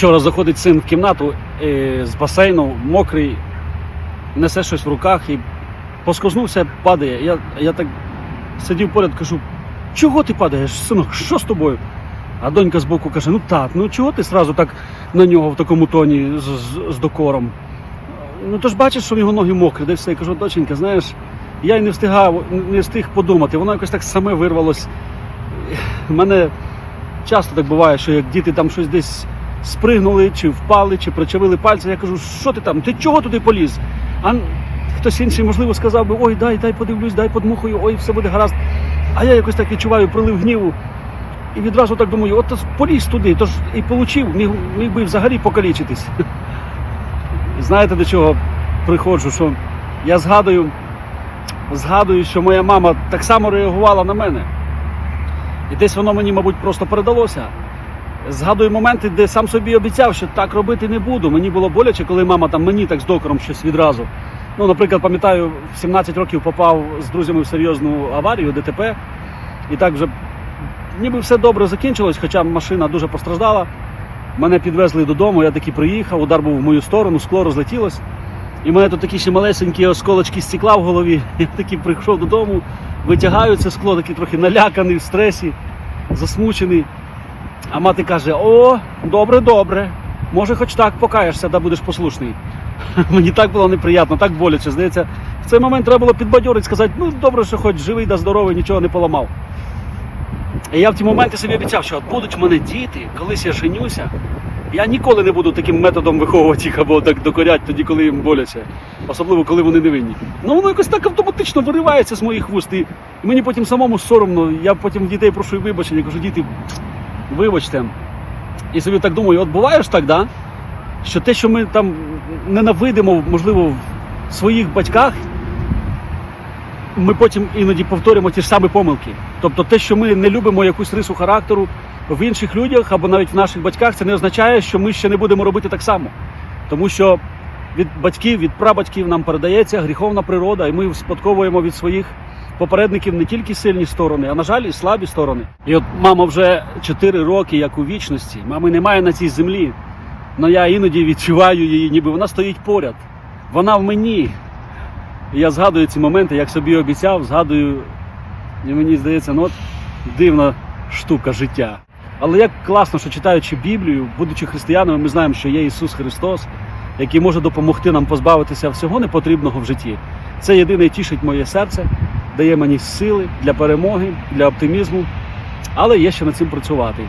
Вчора заходить син в кімнату е, з басейну, мокрий, несе щось в руках і поскознувся, падає. Я, я так сидів поряд, кажу, чого ти падаєш, синок, що з тобою? А донька збоку каже: ну так, ну чого ти сразу так на нього в такому тоні з, з, з докором? Ну то ж бачиш, що в його ноги мокрі, де все. Я кажу, доченька, знаєш, я й не встигав, не встиг подумати, воно якось так саме вирвалось. У мене часто так буває, що як діти там щось десь спригнули, чи впали, чи причавили пальці, я кажу, що ти там? Ти чого туди поліз? А хтось інший, можливо, сказав би, ой, дай, дай подивлюсь, дай подмухаю, ой, все буде гаразд. А я якось так відчуваю прилив гніву. І відразу так думаю, от поліз туди, тож і получив, міг, міг би взагалі покалічитись. Знаєте до чого приходжу? Що я згадую, згадую, що моя мама так само реагувала на мене. І десь воно мені, мабуть, просто передалося. Згадую моменти, де сам собі обіцяв, що так робити не буду. Мені було боляче, коли мама там мені так з докором щось відразу. Ну, наприклад, пам'ятаю, в 17 років попав з друзями в серйозну аварію, ДТП. І так вже ніби все добре закінчилось, хоча машина дуже постраждала. Мене підвезли додому, я таки приїхав, удар був в мою сторону, скло розлетілось. І мене тут такі ще малесенькі осколочки стекла в голові. Я таки прийшов додому, витягаю це скло, такий трохи наляканий, в стресі, засмучений. А мати каже: О, добре, добре. Може, хоч так покаєшся, да будеш послушний. Мені так було неприємно, так боляче. Здається, в цей момент треба було підбадьорити, сказати, ну добре, що хоч живий да здоровий, нічого не поламав. І я в ті моменти собі обіцяв, що от будуть в мене діти, колись я женюся. Я ніколи не буду таким методом виховувати їх або так докорять тоді, коли їм боляче. Особливо, коли вони невинні. Ну воно якось так автоматично виривається з моїх вуст. І мені потім самому соромно. Я потім дітей прошу вибачення, кажу, діти, вибачте. І собі так думаю, от буває ж так, да? що те, що ми там ненавидимо, можливо, в своїх батьках, ми потім іноді повторюємо ті ж самі помилки. Тобто те, що ми не любимо якусь рису характеру в інших людях або навіть в наших батьках, це не означає, що ми ще не будемо робити так само. Тому що від батьків, від прабатьків нам передається гріховна природа, і ми спадковуємо від своїх попередників не тільки сильні сторони, а на жаль, і слабі сторони. І от мама вже 4 роки, як у вічності, мами немає на цій землі. але я іноді відчуваю її, ніби вона стоїть поряд. Вона в мені. І я згадую ці моменти, як собі обіцяв, згадую, і мені здається, ну от дивна штука життя. Але як класно, що читаючи Біблію, будучи християнами, ми знаємо, що є Ісус Христос, який може допомогти нам позбавитися всього непотрібного в житті. Це єдине тішить моє серце, дає мені сили для перемоги, для оптимізму. Але є ще над цим працювати.